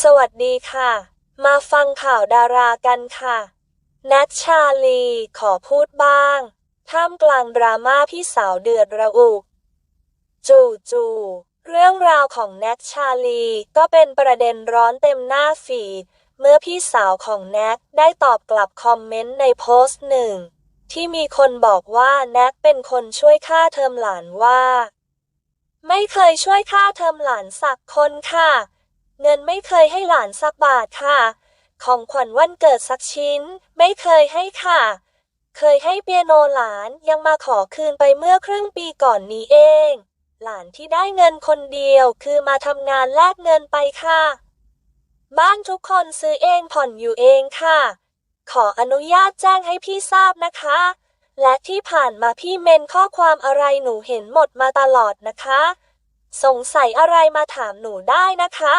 สวัสดีค่ะ มาฟังข่าวดารากันค่ะแนทชาลีขอพูดบ้าง ท่ามกลางดราม่าพี่สาวเดือดระอุ จู่จู่เรื่องราวของแนทชาลีก็เป็นประเด็นร้อนเต็มหน้าฟีด เมื่อพี่สาวของแนทได้ตอบกลับคอมเมนต์ในโพสต์หนึ่ง ที่มีคนบอกว่าแนทเป็นคนช่วยค่าเทอมหลานว่า ไม่เคยช่วยค่าเทอมหลานสักคนค่ะ เงินไม่เคยให้หลานสักบาทค่ะ ของขวัญวันเกิดสักชิ้น ไม่เคยให้ค่ะ เคยให้เปียโนหลานยังมาขอคืนไปเมื่อครึ่งปีก่อนนี้เอง หลานที่ได้เงินคนเดียวคือมาทำงานแลกเงินไปค่ะ บ้านทุกคนซื้อเองผ่อนอยู่เองค่ะ ขออนุญาตแจ้งให้พี่ทราบนะคะ และที่ผ่านมาพี่เมนข้อความอะไรหนูเห็นหมดมาตลอดนะคะ สงสัยอะไรมาถามหนูได้นะคะ